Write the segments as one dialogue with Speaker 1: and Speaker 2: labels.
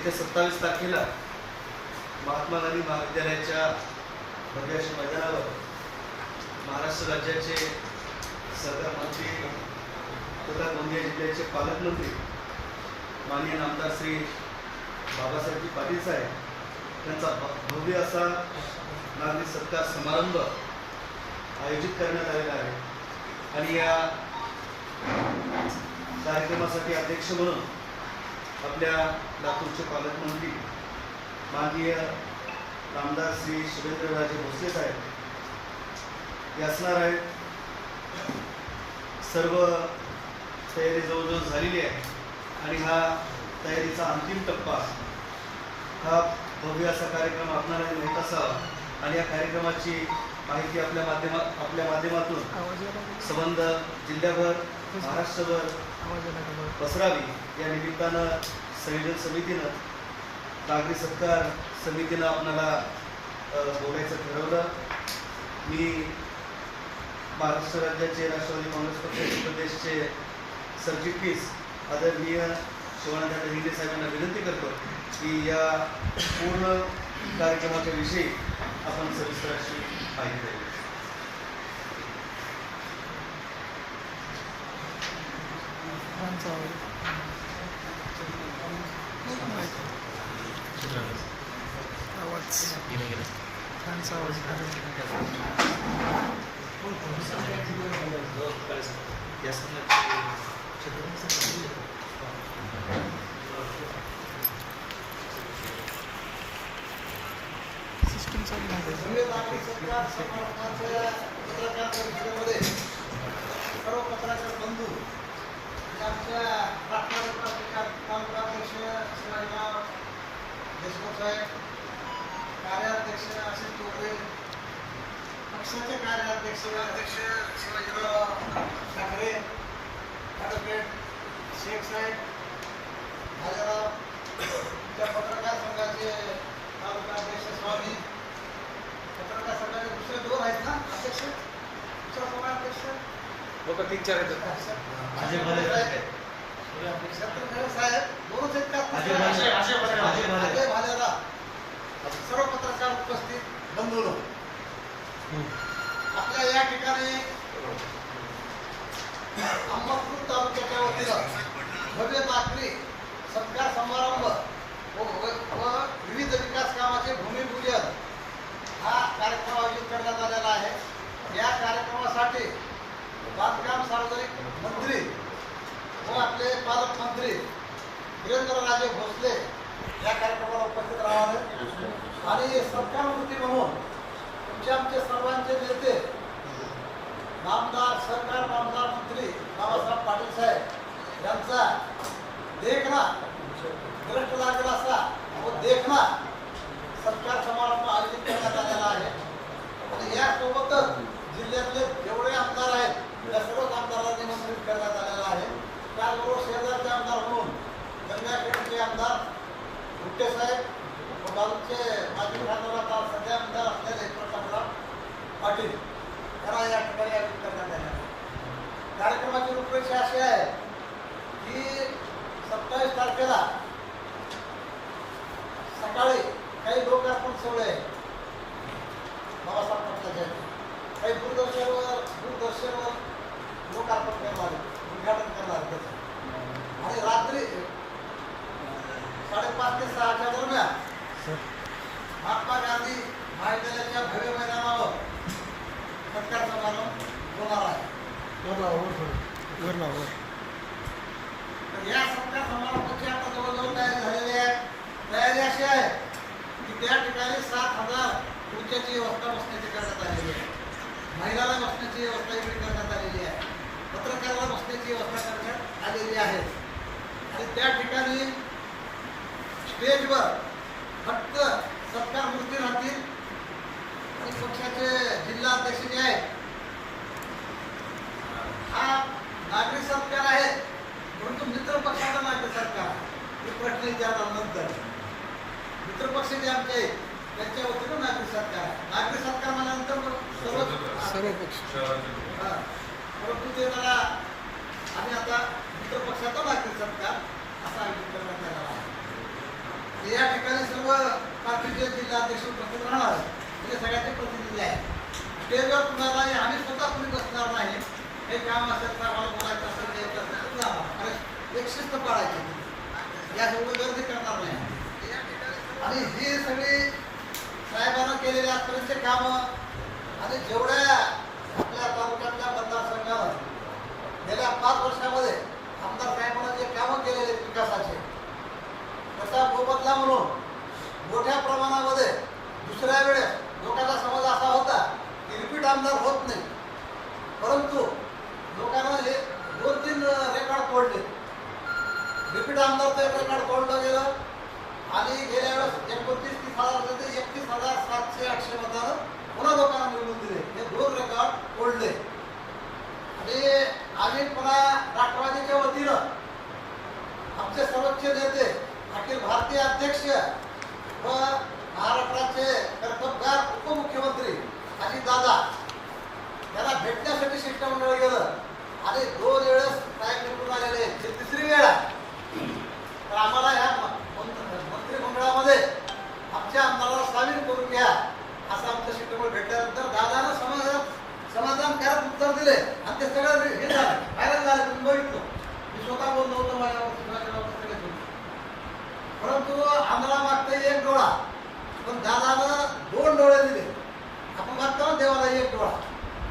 Speaker 1: येत्या सत्तावीस तारखेला महात्मा गांधी महाविद्यालयाच्या भव्याशी मैदानावर महाराष्ट्र राज्याचे सहकार मंत्री तथा गोंदिया जिल्ह्याचे पालकमंत्री माननीय आमदार श्री बाबासाहेबजी पाटील साहेब त्यांचा भ- भव्य असा नागरिक सत्कार समारंभ आयोजित करण्यात आलेला आहे. आणि या कार्यक्रमासाठी अध्यक्ष म्हणून आपल्या लातूरचे पालकमंत्री माननीय नामदार श्री सुरेंद्रराजे भोसले साहेब हे असणार आहेत सर्व तयारी जवळजवळ झालेली आहे आणि हा तयारीचा अंतिम टप्पा हा भव्य असा कार्यक्रम आपणाला माहीत असावा आणि या कार्यक्रमाची माहिती आपल्या माध्यमा आपल्या माध्यमातून. संबंध जिल्ह्याभर महाराष्ट्रभर. पसरावी या निमित्तानं संयोजन समितीनं नागरी सत्कार समितीनं आपणाला बोलायचं ठरवलं मी महाराष्ट्र राज्याचे राष्ट्रवादी काँग्रेस पक्षाचे प्रदेशचे सरचिटणीस आदरणीय शिवानंद हिंदे साहेबांना विनंती करतो की या पूर्ण कार्यक्रमाच्या विषयी आपण सविस्तर अशी
Speaker 2: like this. Oh, what's? One's all. सर्व पत्रकार बंधू आणि आमच्या राष्ट्रवादी तालुकाध्यक्ष शिवाजीराव देशमुख साहेब कार्याध्यक्ष असित चौधरी पक्षाचे कार्याध्यक्ष अध्यक्ष शिवाजीराव ठाकरे ॲडव्होकेट शेख साहेब राजाराव त्या पत्रकार संघाचे तालुका अध्यक्ष स्वामी
Speaker 3: लोक तीन चार
Speaker 2: सर्व पत्रकार उपस्थित बंधू आपल्या या ठिकाणी अहमदपूर तालुक्याच्या वतीनं भव्य नागरी सत्कार समारंभ व व- व विविध विकास कामाचे भूमिपूजन हा कार्यक्रम आयोजित करण्यात आलेला आहे या कार्यक्रमासाठी बांधकाम सार्वजनिक मंत्री व आपले पालकमंत्री वीरेंद्रराजे भोसले या कार्यक्रमाला उपस्थित राहणार आणि सत्कारमूर्ती म्हणून तुमचे आमचे सर्वांचे नेते नामदार सरकार नामदार मंत्री बाबासाहेब पाटील साहेब यांचा देखना दृष्ट लागला असा व देखना सत्कार समारंभ आयोजित करण्यात आलेला आहे आणि यासोबतच जिल्ह्यातले जेवढे आमदार आहेत त्या सर्वच आमदारांनी निमंत्रित करण्यात आलेला आहे त्याचबरोबर शेजारचे आमदार म्हणून माजी आमदार गुट्टे साहेब व बाजूचे माजी खासदार आता सध्या आमदार असलेले प्रतापराव पाटील यांना या ठिकाणी आयोजित करण्यात आले कार्यक्रमाची रूपरेषा अशी आहे की सत्तावीस तारखेला सकाळी काही लोकार्पण सोहळे बाबासाहेब पक्षाचे काही दूरदर्शनवर दूरदर्शनवर लोकार्पण करणार उद्घाटन करणार त्याचं. आणि रात्री साडेपाच ते सहाच्या दरम्यान महात्मा गांधी महाविद्यालयाच्या भव्य मैदानावर सत्कार समारंभ होणार आहे. या सत्कार समारंभाची आता जवळजवळ तयारी झालेली आहे. तयारी अशी आहे की त्या ठिकाणी सात हजार खुर्च्याची व्यवस्था बसण्याची करण्यात आलेली आहे. महिलाला बसण्याची व्यवस्था इकडे करण्यात आलेली आहे. पत्रकाराला बसण्याची व्यवस्था करण्यात आलेली आहे. आणि त्या ठिकाणी स्टेजवर फक्त सत्कार मूर्ती राहतील आणि पक्षाचे जिल्हा अध्यक्ष जे आहेत हा नागरिक सत्कार आहे परंतु मित्र पक्षाचा नागरिक सरकार हे प्रश्न विचारणार नंतर मित्र पक्ष जे आमचे त्यांच्या वतीनं नागरिक सरकार आहे. नागरिक सरकार म्हणल्यानंतर सर्व
Speaker 4: सर्व पक्ष
Speaker 2: हा. परंतु ते जरा आम्ही आता मित्र पक्षाचा नागरिक सरकार असा आयोजित करण्यात तर म्हणजे या ठिकाणी सर्व पार्टीचे जिल्हाध्यक्ष उपस्थित राहणार. आहेत. सगळ्याचे सगळ्यांचे प्रतिनिधी आहेत. स्टेजवर कुणाला आम्ही स्वतः कुणी बसणार नाही. हे काम असेल तर आम्हाला बोलायचं असेल ते असेल कारण एक शिस्त पाळायची. या एवढं गर्दी करणार नाही. आणि ही सगळी साहेबांना केलेले आजपर्यंतचे कामं आणि जेवढ्या आपल्या तालुक्यातल्या मतदारसंघावर गेल्या पाच वर्षामध्ये आमदार साहेबांना जे कामं केलेले विकासाचे त्याचा म्हणून. मोठ्या प्रमाणामध्ये दुसऱ्या वेळेस लोकांचा समज असा होता की रिपीट आमदार होत नाही. परंतु लोकांना हे दोन तीन रेकॉर्ड तोडले रिपीट आमदारचं एक रेकॉर्ड तोडलं गेलं. आणि गेल्या वेळेस एकोणतीस तीस हजार ते एकतीस हजार सातशे आठशे मतानं पुन्हा लोकांना निवडून दिले. हे दोन रेकॉर्ड तोडले आणि आम्ही पुन्हा राष्ट्रवादीच्या वतीनं आमचे सर्वोच्च नेते अखिल भारतीय अध्यक्ष व महाराष्ट्राचे कर्तबगार उपमुख्यमंत्री अजित दादा यांना भेटण्यासाठी शिष्टमंडळ गेलं आणि दोन वेळेस साहेब निवडून आलेले आहेत. ही तिसरी वेळ आहे तर आम्हाला ह्या म- मंत्र- मंत्रिमंडळामध्ये आमच्या आमदाराला सामील करून घ्या. असं आमचं शिष्टमंडळ भेटल्यानंतर दादानं समाधान समाधानकारक उत्तर दिले. आणि ते सगळं हे झालं. व्हायरल झालं. तुम्ही बघितलं. मी स्वतः बोललो होतो माझ्यावर सगळे परंतु आंध्रा मागतं एक डोळा. पण दादानं दोन डोळे दिले. आपण मागतो ना देवाला एक डोळा.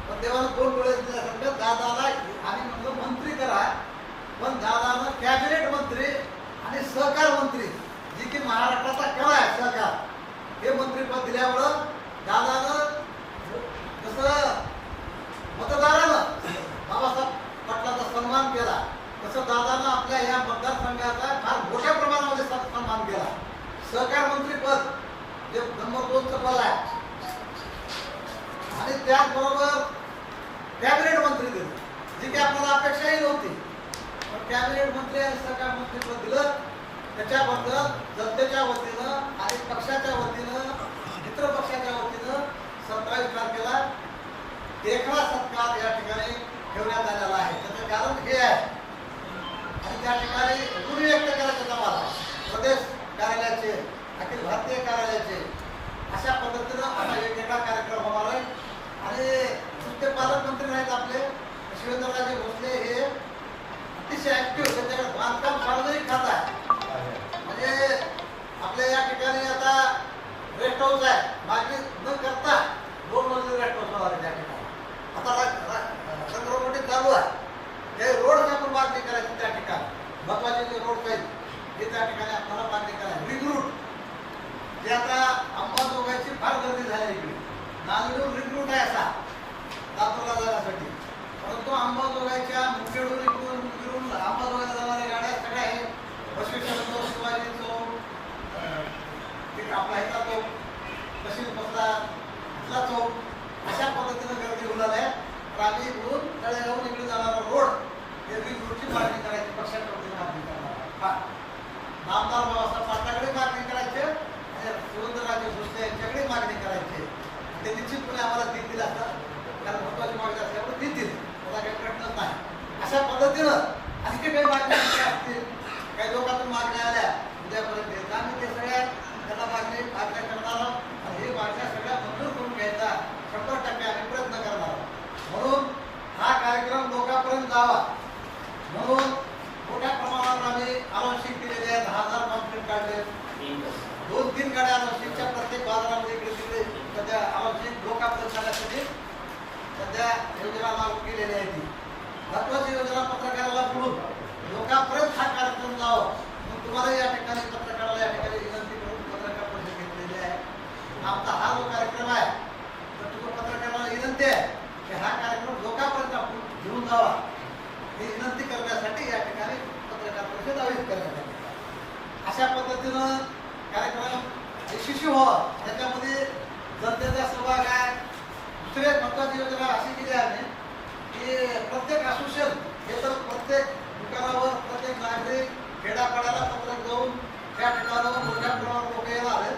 Speaker 2: पण देवाला दोन डोळे दिल्यासारखं दादाला आम्ही म्हणलं मंत्री करा पण दादानं कॅबिनेट मंत्री आणि सहकार मंत्री जी की महाराष्ट्राचा कला आहे सहकार हे मंत्रीपद दिल्यामुळं दादानं जसं मतदारानं बाबासाहेब पाटलाचा सन्मान केला. तसं दादानं आपल्या या मतदारसंघाचा फार मोठ्या प्रमाणामध्ये सन्मान केला. सहकार मंत्री पद जे नंबर दोनचं पद आहे. आणि त्याचबरोबर कॅबिनेट मंत्री दिलं. जी की आपल्याला अपेक्षाही नव्हती. पण कॅबिनेट मंत्री आणि सहकार मंत्री पद दिलं. त्याच्याबद्दल जनतेच्या वतीनं आणि पक्षाच्या वतीनं मित्र पक्षाच्या वतीनं सत्तावीस तारखेला देखणा सत्कार या ठिकाणी ठेवण्यात आलेला आहे. त्याचं कारण हे आहे आणि त्या ठिकाणी ऋण व्यक्त करायचं मला प्रदेश कार्यालयाचे अखिल भारतीय कार्यालयाचे अशा पद्धतीनं आता एक वेगळा कार्यक्रम होणार आहे आणि नुसते पालकमंत्री नाहीत आपले शिवेंद्रराजे भोसले हे अतिशय ऍक्टिव्ह त्यांच्याकडे बांधकाम सार्वजनिक खातं आहे म्हणजे आपल्या या ठिकाणी आता रेस्ट हाऊस आहे मागणी न करता दोन मजली रेस्ट हाऊस होणार आहे त्या ठिकाणी आता रा- रा- रंगरंगोटी चालू आहे ते रोड आपण मागणी करायची त्या ठिकाणी महत्त्वाचे जे रोड आहेत हे त्या ठिकाणी आपल्याला मागणी करायची रिंग रूट जे आता अंबाजोगाईची फार गर्दी झाली इकडे नांदेडून रिंग रूट आहे असा लातूरला जाण्यासाठी परंतु अंबाजोगाईच्या मुखेडून इकडून मुखेडून अंबाजोगाईला जाणाऱ्या गाड्या सगळ्या आहे बसवेश्वर चौक शिवाजी चौक अं, ते आपला ह्याचा चौक तहसील बसला इथला चौक अशा पद्धतीनं गर्दी होणार आहे तर आम्ही इकडून तळेगावून इकडे जाणारा रोड हे रिंग रोडची मागणी करायची पक्षाच्या वतीने मागणी करणार आहे. हा. नामदार बाबासाहेब पाटलाकडे मागणी करायची आणि शिवंतराजे भोसले यांच्याकडे मागणी करायची ते निश्चितपणे आम्हाला देतील असं कारण महत्वाची मागणी असल्यामुळे देतील त्याला काही प्रश्नच नाही अशा पद्धतीनं आणखी काही मागण्या आमच्या असतील. काही लोकांतून मागण्या आल्या. उद्यापर्यंत येतात. आम्ही ते सगळ्या त्यांना मागणी मागण्या करणार आहोत. आणि हे मागण्या सगळ्या मंजूर करून घ्यायचा. शंभर टक्के आम्ही प्रयत्न करणार आहोत. म्हणून हा कार्यक्रम लोकांपर्यंत जावा. म्हणून मोठ्या प्रमाणावर आम्ही अनावश्यक केलेले आहेत. हजार कॉम्प्लेट काढले. दोन तीन गाड्या अनावश्यकच्या प्रत्येक बाजारामध्ये इकडे तिकडे सध्या अनावश्यक लोकांपर्यंत जाण्यासाठी सध्या योजना लागू केलेली आहे ती. महत्वाची योजना पत्रकाराला बोलून लोकांपर्यंत हा कार्यक्रम जावा मग तुम्हाला या ठिकाणी पत्रकाराला या ठिकाणी विनंती करून पत्रकार परिषद घेतलेली आहे. आमचा हा जो कार्यक्रम आहे तर तुम्ही पत्रकाराला विनंती आहे की हा कार्यक्रम लोकांपर्यंत आपण घेऊन जावा. ही विनंती करण्यासाठी या ठिकाणी पत्रकार परिषद आयोजित करण्यात आली. अशा पद्धतीनं कार्यक्रम यशस्वी व्हावा. त्याच्यामध्ये जनतेचा सहभाग आहे. दुसरी महत्वाची योजना अशी केली आहे की प्रत्येक असोसिएशन हे तर प्रत्येक दुकानावर प्रत्येक नागरिक खेड्यापाड्याला पत्रक देऊन त्या ठिकाणावर मोठ्या प्रमाणावर लोक येणार आहेत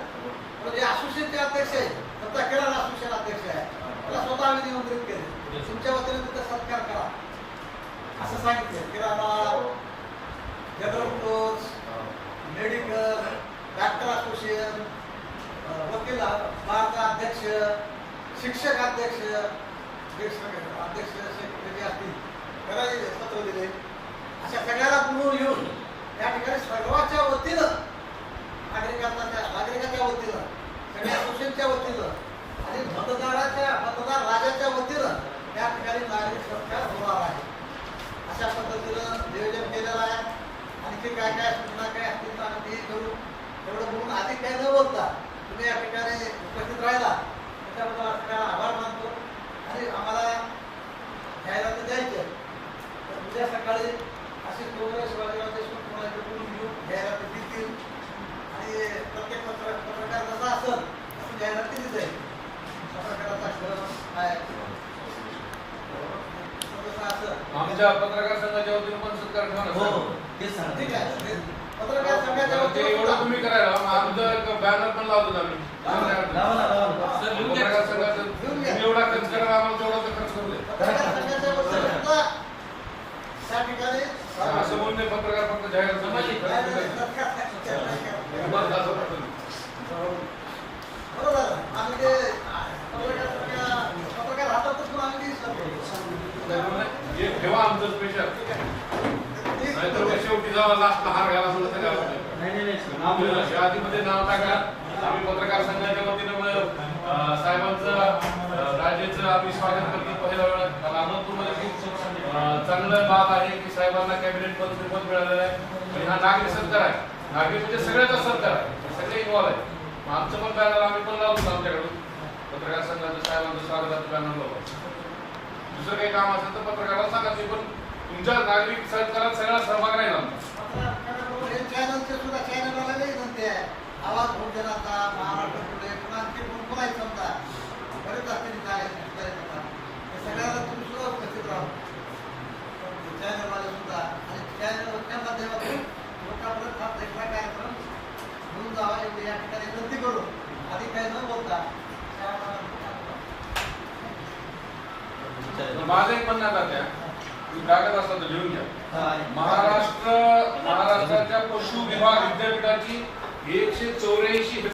Speaker 2: पण जे असोसिएशनचे अध्यक्ष आहे त्या खेळाला असोसिएशन अध्यक्ष आहे त्याला स्वतः आम्ही निमंत्रित केले तुमच्या वतीने तिथे सत्कार करा असं सांगितलं किराणा general stores medical doctor association वकील भारत अध्यक्ष शिक्षक अध्यक्ष अध्यक्ष सेक्रेटरी असतील त्याला पत्र दिले मिळून या ठिकाणी सर्वाच्या वतीनं नागरिकांच्या नागरिकाच्या वतीनं सगळ्या असोसिएशनच्या वतीनं आणि मतदाराच्या मतदार राजाच्या वतीनं या ठिकाणी नागरिक सत्कार होणार आहे. अशा पद्धतीनं नियोजन केलेलं आहे. आणखी काय काय सूचना काय असतील तर आम्ही करू. एवढं बोलून अधिक काही न बोलता तुम्ही या ठिकाणी उपस्थित राहिला. त्याच्याबद्दल आपल्याला आभार मानतो. आणि आम्हाला जाहिराती द्यायचे तर उद्या सकाळी शिवाजीराव देशमुख देतील आणि प्रत्येक पत्र पत्रकार जसा असेल तसं जाहिरात दिली जाईल. पत्रकाराचा जसं असेल.
Speaker 3: आमच्या पत्रकार संघाच्या वतीने पण सत्कार ठेवा
Speaker 1: हो
Speaker 3: ना
Speaker 1: तेच सांगतो.
Speaker 2: ठीक आहे. पत्रकार संघाच्या
Speaker 3: सर. ते एवढं तुम्ही करायला मग आमचं एक बॅनर पण लावतो आम्ही.
Speaker 1: लावा ना.
Speaker 3: पत्रकार संघाचं तुम्ही एवढा खर्च करा आम्हाला तेवढा तर खर्च करू दे
Speaker 2: पत्रकार संघाच्या वतीनं सुद्धा त्या ठिकाणी
Speaker 3: असं बोलून नाही पत्रकार फक्त जाहीर समाजिक बस असं फक्त.
Speaker 2: बरोबर आम्ही ते पत्रकार संघ- पत्रकार हातातच पण आम्ही ते करतो.
Speaker 3: हे ठेवा आमचं स्पेशल
Speaker 2: ते-
Speaker 3: नाहीतर शेवटी जावा लास्टला हार घाला म्हणलं तर घाला
Speaker 1: नाही. नाही नाही
Speaker 3: यादीमध्ये नाव टाका. आम्ही पत्रकार संघाच्या वतीनं साहेबांचं राजेचं आम्ही स्वागत करतो. पहिल्या वेळा चांगलं बाब आहे की साहेबांना कॅबिनेट मंत्री पद मिळालेलं आहे. आणि हा नागरी सरकार आहे. नागरी म्हणजे सगळ्याचा सरकार आहे. सगळे इन्व्हॉल्व आहे आमचं पण बॅनर आम्ही पण लावतो आमच्याकडून. पत्रकार संघाचं साहेबांचं स्वागताचं बॅनर लावतो दुसरं काही काम असेल तर पत्रकाराला सांगा. मी पण तुमच्या नागरिक सरकारात सगळा सहभाग राहील आमचा
Speaker 2: पत्रकाराबरोबर हे चॅनलचे सुद्धा नाही. म्हणते आवाज भोजनाचा महाराष्ट्र कुठे पुन्हा आणखी कोण कोण समजा? बरेच असतील सगळ्याला तुम्ही सुद्धा उपस्थित राहा चॅनलवाले सुद्धा आणि चॅनलच्या माध्यमातून लोकांपर्यंत हा देखला कार्यक्रम घेऊन जावा एवढी या ठिकाणी विनंती करू अधिक काही न बोलता
Speaker 3: तर माझं एक म्हणणं आता त्या तुम्ही कागद असला तर लिहून घ्या. महाराष्ट्र महाराष्ट्राच्या पशु विभाग विद्यापीठाची एकशे चौऱ्याऐंशी